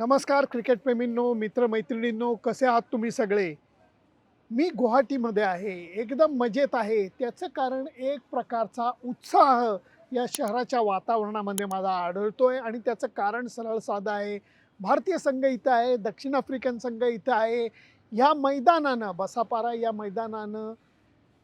नमस्कार क्रिकेटप्रेमींनो मित्रमैत्रिणींनो कसे आहात तुम्ही सगळे? मी गुवाहाटीमध्ये आहे. एकदम मजेत आहे. त्याचं कारण एक प्रकारचा उत्साह या शहराच्या वातावरणामध्ये मला आहे आणि त्याचं कारण सरळ साधं आहे. भारतीय संघ इथं आहे दक्षिण आफ्रिकन संघ इथं आहे. ह्या मैदानानं बसापारा या मैदानानं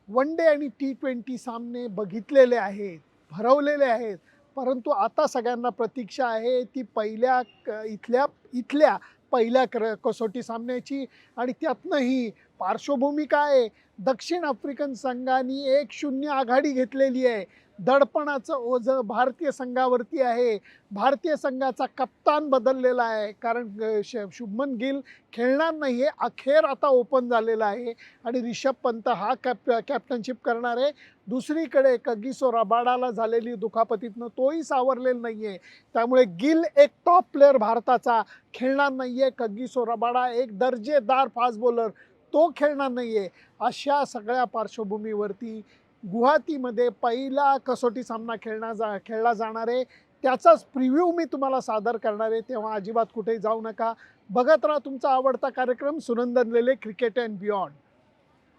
वन डे आणि टी ट्वेंटी सामने बघितलेले आहेत भरवलेले आहेत. परंतु आता सगळ्यांना प्रतीक्षा आहे ती पहिल्या इथल्या इथल्या पहिल्या क्र कसोटी सामन्याची आणि त्यातनंही पार्श्वभूमी काय आहे? दक्षिण आफ्रिकन संघाने एक शून्य आघाडी घेतलेली आहे. दडपणाचं ओझं भारतीय संघावरती आहे. भारतीय संघाचा कप्तान बदललेला आहे. कारण श शुभमन गिल खेळणार नाही आहे. अखेर आता ओपन झालेला आहे. आणि रिषभ पंत हा कॅप कॅप्टनशिप करणार आहे. दुसरीकडे कगिसो रबाडाला झालेली दुखापतीतनं तोही सावरलेला नाही आहे त्यामुळे गिल एक टॉप प्लेअर भारताचा. खेळणार नाही आहे कगिसो रबाडा एक दर्जेदार फास्ट बॉलर तो खेळणार नाही आहे अशा सगळ्या पार्श्वभूमीवरती गुवाहाटीमध्ये पहिला कसोटी सामना खेळणार जा खेळला जाणार आहे. त्याचाच प्रिव्ह्यू मी तुम्हाला सादर करणार आहे. तेव्हा अजिबात कुठेही जाऊ नका. बघत राहा तुमचा आवडता कार्यक्रम Sunandan Lele cricket and beyond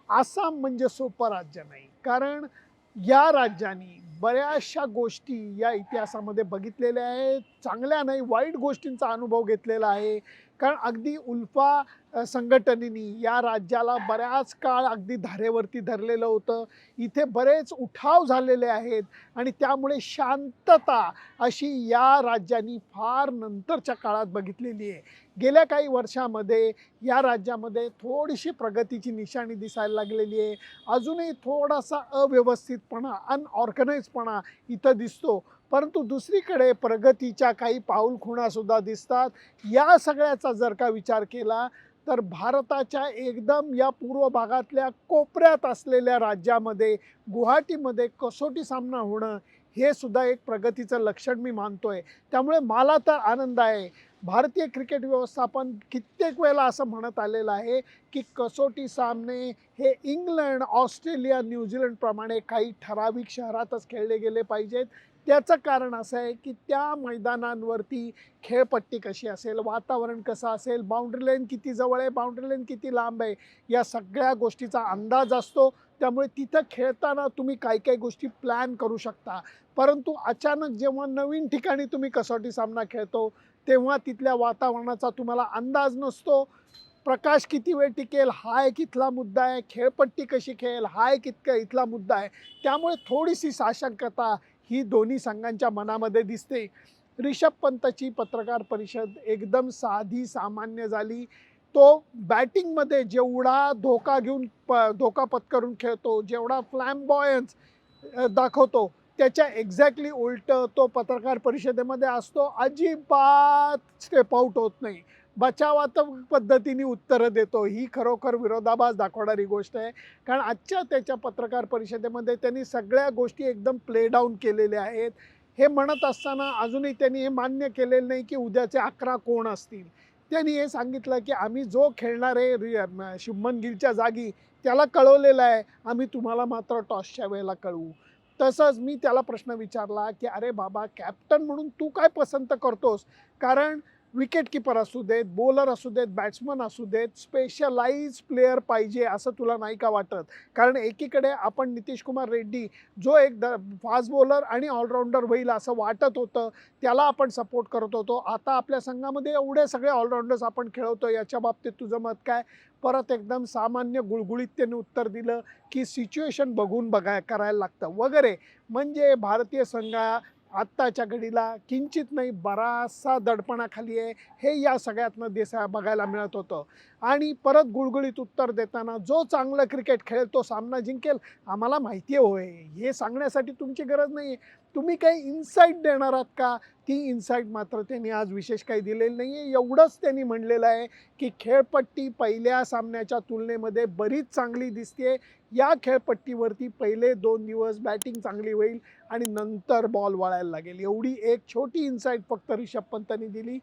Assam म्हणजे सोपं राज्य नाही. कारण या राज्याने बऱ्याचशा गोष्टी या इतिहासामध्ये बघितलेल्या आहेत. चांगल्या नाही वाईट गोष्टींचा अनुभव घेतलेला आहे. कारण अगदी उल्फा संघटनेनी या राज्याला बऱ्याच काळ अगदी धारेवरती धरलेलं होतं. इथे बरेच उठाव झालेले आहेत आणि त्यामुळे शांतता अशी या राज्यांनी फार नंतरच्या काळात बघितलेली आहे. गेल्या काही वर्षामध्ये या राज्यामध्ये थोडीशी प्रगतीची निशाणी दिसायला लागलेली आहे. अजूनही थोडासा अव्यवस्थितपणा अनऑर्गनाईजपणा इथं दिसतो. परंतु दुसरीकडे प्रगतीच्या काही पाऊलखुणासुद्धा दिसतात. या सगळ्याचा जर का विचार केला तर भारताच्या एकदम या पूर्व भागातल्या कोपऱ्यात असलेल्या राज्यामध्ये गुवाहाटीमध्ये कसोटी सामना होणं हे सुद्धा एक प्रगतीचं लक्षण मी मानतो आहे त्यामुळे मला तर आनंद आहे. भारतीय क्रिकेट व्यवस्थापन कित्येक वेळेला असं म्हणत आलेलं आहे की कसोटी सामने हे इंग्लंड ऑस्ट्रेलिया न्यूझीलंडप्रमाणे काही ठराविक शहरातच खेळले गेले पाहिजेत. त्याचं कारण असं आहे की त्या मैदानांवरती खेळपट्टी कशी असेल वातावरण कसं असेल बाउंड्री लाईन किती जवळ आहे बाउंड्री लाईन किती लांब आहे या सगळ्या गोष्टीचा अंदाज असतो. त्यामुळे तिथं खेळताना तुम्ही काही काही गोष्टी प्लॅन करू शकता. परंतु अचानक जेव्हा नवीन ठिकाणी तुम्ही कसोटी सामना खेळतो तेव्हा तिथल्या वातावरणाचा तुम्हाला अंदाज नसतो. प्रकाश किती वेळ टिकेल हा एक इथला मुद्दा आहे खेळपट्टी कशी खेळेल हा एक इतका इथला मुद्दा आहे. त्यामुळे थोडीशी साशंकता ही दोन्ही संघांच्या मनामध्ये दिसते. रिषभ पंतची पत्रकार परिषद एकदम साधी सामान्य झाली. तो बॅटिंगमध्ये जेवढा धोका घेऊन प धोका पत्करून खेळतो जेवढा फ्लॅम्बॉयन्स दाखवतो त्याच्या एक्झॅक्टली उलटं तो पत्रकार परिषदेमध्ये असतो. अजिबात स्टेप आउट होत नाही. बचावात पद्धतीने उत्तरं देतो. ही खरोखर विरोधाभास दाखवणारी गोष्ट आहे. कारण आजच्या त्याच्या पत्रकार परिषदेमध्ये त्यांनी सगळ्या गोष्टी एकदम प्ले डाऊन केलेल्या आहेत. हे म्हणत असताना अजूनही त्यांनी हे मान्य केलेलं नाही की उद्याचे अकरा कोण असतील. त्यांनी हे सांगितलं की आम्ही जो खेळणार आहे शुभमन गिलच्या जागी त्याला कळवलेलं आहे. आम्ही तुम्हाला मात्र टॉसच्या वेळेला कळवू. तसंच मी त्याला प्रश्न विचारला की अरे बाबा कॅप्टन म्हणून तू काय पसंत करतोस? कारण विकेट किपर असू देत बॉलर असू देत बॅट्समन असू देत स्पेशलाइज प्लेअर पाहिजे असं तुला नाही का वाटत? कारण एकीकडे आपण नितीश कुमार रेड्डी जो एक द फास्ट बॉलर आणि ऑलराऊंडर होईल असं वाटत होतं त्याला आपण सपोर्ट करत होतो. आता आपल्या संघामध्ये एवढे सगळे ऑलराऊंडर्स आपण खेळवतो याच्या बाबतीत तुझं मत काय? परत एकदम सामान्य गुळगुळीत त्यांनी उत्तर दिलं की सिच्युएशन बघून बघाय करायला लागतं. वगैरे. म्हणजे भारतीय संघा आत्ताच्या घडीला किंचित नाही बराचसा दडपणाखाली आहे. हे या सगळ्यातनं देसा बघायला मिळत होतं. आणि परत गुळगुळीत उत्तर देताना जो चांगलं क्रिकेट खेळेल तो सामना जिंकेल. आम्हाला माहिती आहे होय. हे सांगण्यासाठी तुमची गरज नाही आहे तुम्ही काही इन्साईट देणार आहात का? ती इन्साईट मात्र त्यांनी आज विशेष काही दिलेली नाही आहे एवढंच त्यांनी म्हणलेलं आहे की खेळपट्टी पहिल्या सामन्याच्या तुलनेमध्ये बरीच चांगली दिसते या खेळपट्टीवरती पहिले दोन दिवस बॅटिंग चांगली होईल आणि नंतर बॉल वळायला लागेल. एवढी एक छोटी इन्साईट फक्त रिषभ पंतनी दिली.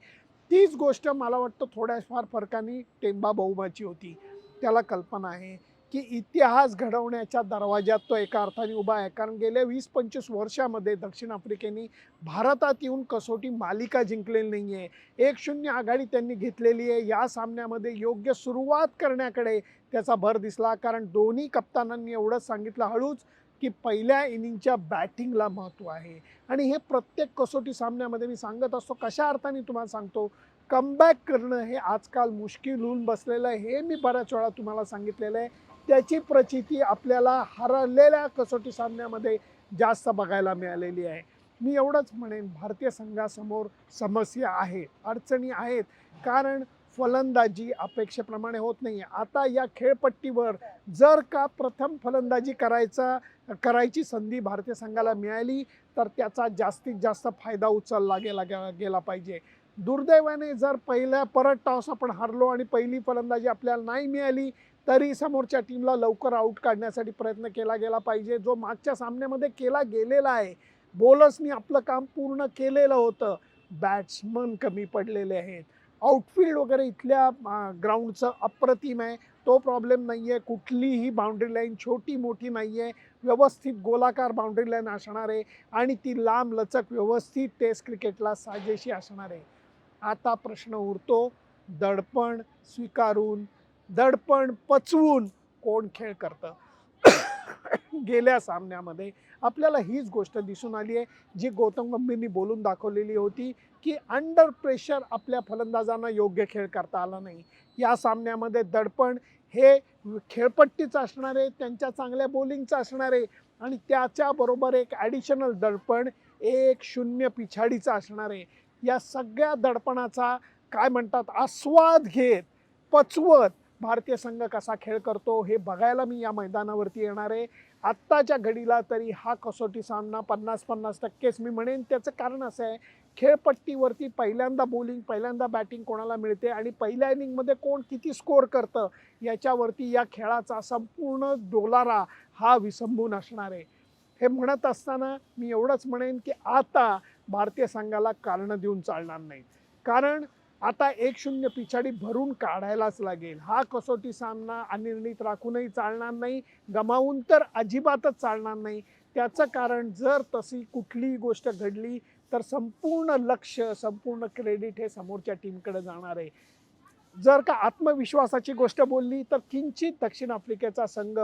तीच गोष्ट मला वाटतं थोड्याफार फरकाने टेंबा बहुमाची होती. त्याला कल्पना आहे. की इतिहास घडवण्याच्या दरवाज्यात तो एका अर्थाने उभा आहे. कारण गेल्या वीस पंचवीस वर्षामध्ये दक्षिण आफ्रिकेने भारतात येऊन कसोटी मालिका जिंकलेली नाही आहे एक शून्य आघाडी त्यांनी घेतलेली आहे. या सामन्यामध्ये योग्य सुरुवात करण्याकडे त्याचा भर दिसला. कारण दोन्ही कप्तानांनी एवढंच सांगितलं हळूच की पहिल्या इनिंगच्या बॅटिंगला महत्त्व आहे. आणि हे प्रत्येक कसोटी सामन्यामध्ये मी सांगत असतो. कशा अर्थाने तुम्हाला सांगतो? कमबॅक करणं हे आजकाल मुश्किल होऊन बसलेलं आहे. हे मी बऱ्याच वेळा तुम्हाला सांगितलेलं आहे. त्याची प्रचिती आपल्याला हरलेल्या कसोटी सामन्यामध्ये जास्त बघायला मिळालेली आहे. मी एवढंच म्हणेन भारतीय संघासमोर समस्या आहेत अडचणी आहेत कारण फलंदाजी अपेक्षेप्रमाणे होत नाही आता या खेळपट्टीवर जर का प्रथम फलंदाजी करायचा करायची संधी भारतीय संघाला मिळाली तर त्याचा जास्तीत जास्त फायदा उचलला गेला गेला गेला पाहिजे. दुर्दैवाने जर पहिल्या परत टॉस आपण हरलो आणि पहिली फलंदाजी आपल्याला नाही मिळाली तरी समोरच्या टीमला लवकर आऊट काढण्यासाठी प्रयत्न केला गेला पाहिजे. जो मागच्या सामन्यामध्ये केला गेलेला आहे. बॉलर्सनी आपलं काम पूर्ण केलेलं होतं. बॅट्समन कमी पडलेले आहेत. आउटफील्ड वगैरे इथल्या ग्राउंडचं अप्रतिम आहे. तो प्रॉब्लेम नाही आहे कुठलीही बाउंड्री लाईन छोटी मोठी नाही आहे व्यवस्थित गोलाकार बाउंड्री लाईन असणार आहे. आणि ती लांब लचक व्यवस्थित टेस्ट क्रिकेटला साजेशी असणार आहे. आता प्रश्न उरतो. दडपण स्वीकारून दडपण पचवून कोण खेळ करतं? गेल्या सामन्यामध्ये आपल्याला हीच गोष्ट दिसून आली आहे जी गौतम गंभीरनी बोलून दाखवलेली होती की अंडर प्रेशर आपल्या फलंदाजांना योग्य खेळ करता आला नाही. या सामन्यामध्ये दडपण हे खेळपट्टीचं असणारे त्यांच्या चांगल्या बॉलिंगचं असणारे आणि त्याच्याबरोबर एक ॲडिशनल दडपण एक शून्य पिछाडीचं असणारे या सगळ्या दडपणाचा काय म्हणतात आस्वाद घेत पचवत भारतीय संघ कसा खेळ करतो हे बघायला मी या मैदानावरती येणार आहे. आत्ताच्या घडीला तरी हा कसोटी सामना पन्नास पन्नास टक्केच मी म्हणेन. त्याचं कारण असं आहे खेळपट्टीवरती पहिल्यांदा बॉलिंग पहिल्यांदा बॅटिंग कोणाला मिळते आणि पहिल्या इनिंगमध्ये कोण किती स्कोअर करतं याच्यावरती या खेळाचा संपूर्ण डोलारा हा विसंबून असणार आहे. हे म्हणत असताना मी एवढंच म्हणेन की आता भारतीय संघाला कारणं देऊन चालणार नाही कारण आता एक शून्य पिछाडी भरून काढायलाच लागेल. हा कसोटी सामना अनिर्णित राखूनही चालणार नाही गमावून तर अजिबातच चालणार नाही. त्याचं कारण जर तशी कुठलीही गोष्ट घडली तर संपूर्ण लक्ष संपूर्ण क्रेडिट हे समोरच्या टीमकडे जाणार आहे. जर का आत्मविश्वासाची गोष्ट बोलली तर किंचित दक्षिण आफ्रिकेचा संघ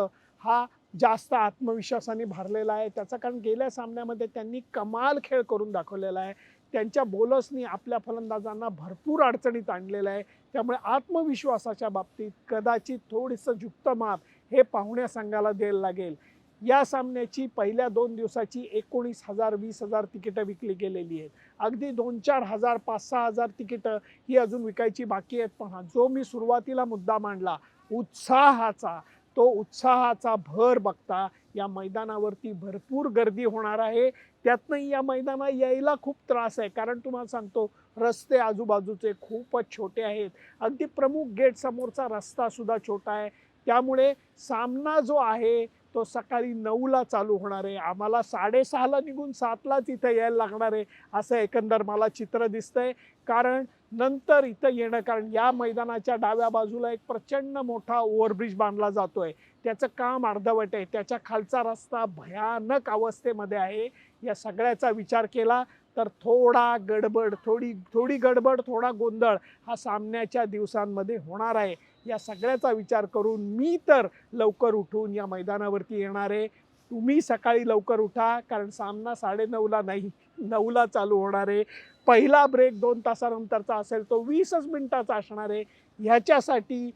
हा जास्त आत्मविश्वासाने भरलेला आहे. त्याचं कारण गेल्या सामन्यामध्ये त्यांनी कमाल खेळ करून दाखवलेला आहे. त्यांच्या बॉलर्सनी आपल्या फलंदाजांना भरपूर अडचणीत आणलेलं आहे. त्यामुळे आत्मविश्वासाच्या बाबतीत कदाचित थोडंसं झुकत माप हे पाहुण्या संघाला द्यायला लागेल. या सामन्याची पहिल्या दोन दिवसाची एकोणीस हजार वीस हजार तिकीटं विकली गेलेली आहेत. अगदी दोन चार हजार पाच सहा हजार तिकीटं ही अजून विकायची बाकी आहेत. पण जो मी सुरुवातीला मुद्दा मांडला उत्साहाचा तो उत्साहाचा भर बघता या मैदानावरती भरपूर गर्दी होणार आहे. त्यातनंही या मैदाना यायला खूप त्रास आहे. कारण तुम्हाला सांगतो रस्ते आजूबाजूचे खूपच छोटे आहेत. अगदी प्रमुख गेट समोरचा रस्ता सुद्धा छोटा आहे. त्यामुळे सामना जो आहे तो सकाळी नऊला चालू होणार आहे. आम्हाला साडेसहाला निघून सातलाच इथं यायला लागणार आहे असं एकंदर मला चित्र दिसतंय. कारण नंतर इथं येणं कारण या मैदानाच्या डाव्या बाजूला एक प्रचंड मोठा ओव्हरब्रिज बांधला जातो आहे त्याचं काम अर्धवट आहे. त्याच्या खालचा रस्ता भयानक अवस्थेमध्ये आहे. या सगळ्याचा विचार केला तर थोडा गडबड थोडी थोडी गडबड थोडा गोंधळ हा सामन्याच्या दिवसांमध्ये होणार आहे. या सगळ्याचा विचार करून मी तर लवकर उठून या मैदानावरती येणार आहे. तुम्ही सकाळी लवकर उठा कारण सामना साडेनऊला नाही नऊला चालू होणार आहे. पहिला ब्रेक दोन तासानंतरचा असेल तो वीसच मिनटाचा असणार आहे. ह्याच्यासाठी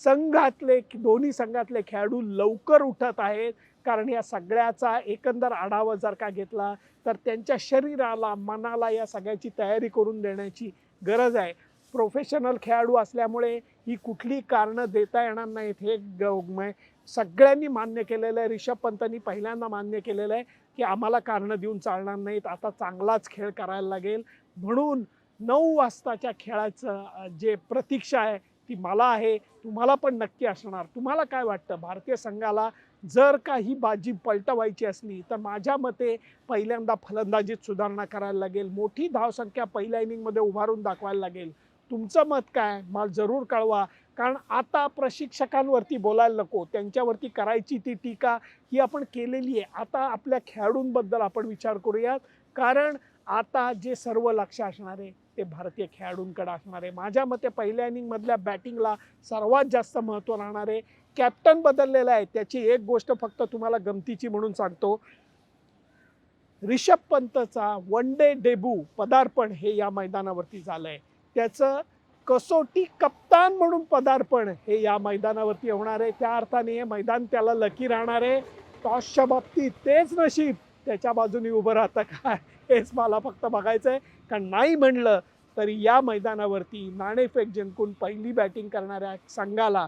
संघातले दोन्ही संघातले खेळाडू लवकर उठत आहेत. कारण या सगळ्याचा एकंदर आढावा जर का घेतला तर त्यांच्या शरीराला मनाला या सगळ्याची तयारी करून देण्याची गरज आहे. प्रोफेशनल खेळाडू असल्यामुळे ही कुठली कारणं देता येणार नाहीत हे ग- सगळ्यांनी मान्य केलेलं आहे. रिषभ पंतनी पहिल्यांदा मान्य केलेलं आहे की आम्हाला कारणं देऊन चालणार नाहीत. आता चांगलाच खेळ करायला लागेल. म्हणून नऊ वाजताच्या खेळाचं जे प्रतीक्षा आहे ती मला आहे. तुम्हाला पण नक्की असणार. तुम्हाला काय वाटतं? भारतीय संघाला जर का ही बाजी पलटवायची असली तर माझ्या मते पहिल्यांदा फलंदाजीत सुधारणा करायला लागेल. मोठी धावसंख्या पहिल्या इनिंगमध्ये उभारून दाखवायला लागेल. तुमचं मत काय? मला जरूर कळवा. कारण आता प्रशिक्षकांवरती बोलायला नको. त्यांच्यावरती करायची ती टीका ही आपण केलेली आहे. आता आपल्या खेळाडूंबद्दल आपण विचार करूयात. कारण आता जे सर्व लक्ष असणार आहे ते भारतीय खेळाडूंकडे असणार आहे. माझ्या मते पहिल्या इनिंगमधल्या बॅटिंगला सर्वात जास्त महत्त्व राहणार आहे. कॅप्टन बदललेला आहे. त्याची एक गोष्ट फक्त तुम्हाला गमतीची म्हणून सांगतो. रिषभ पंतचा वन डे डेबू पदार्पण हे या मैदानावरती झालं आहे त्याचं कसोटी कप्तान म्हणून पदार्पण हे या मैदानावरती होणार आहे. त्या अर्थाने हे मैदान त्याला लकी राहणार आहे. टॉसच्या बाबतीत तेच नशीब त्याच्या बाजूने उभं राहतं काय हेच मला फक्त बघायचं आहे कारण नाही म्हणलं तरी या मैदानावरती नाणेफेक जिंकून पहिली बॅटिंग करणाऱ्या संघाला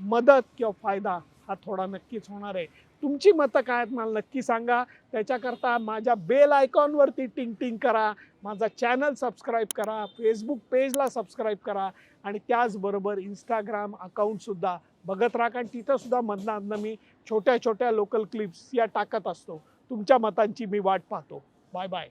मदत किंवा फायदा हा थोडा नक्कीच होणार आहे. तुमची मतं काय आहेत मला नक्की सांगा. त्याच्याकरता माझ्या बेल आयकॉनवरती टिंग टिंग करा. माझा चॅनल सबस्क्राईब करा. फेसबुक पेजला सबस्क्राईब करा. आणि त्याचबरोबर इंस्टाग्राम अकाउंटसुद्धा बघत राहा. कारण तिथंसुद्धा मधनं अधनं मी छोट्या छोट्या लोकल क्लिप्स या टाकत असतो. तुमच्या मतांची मी वाट पाहतो. Bye bye.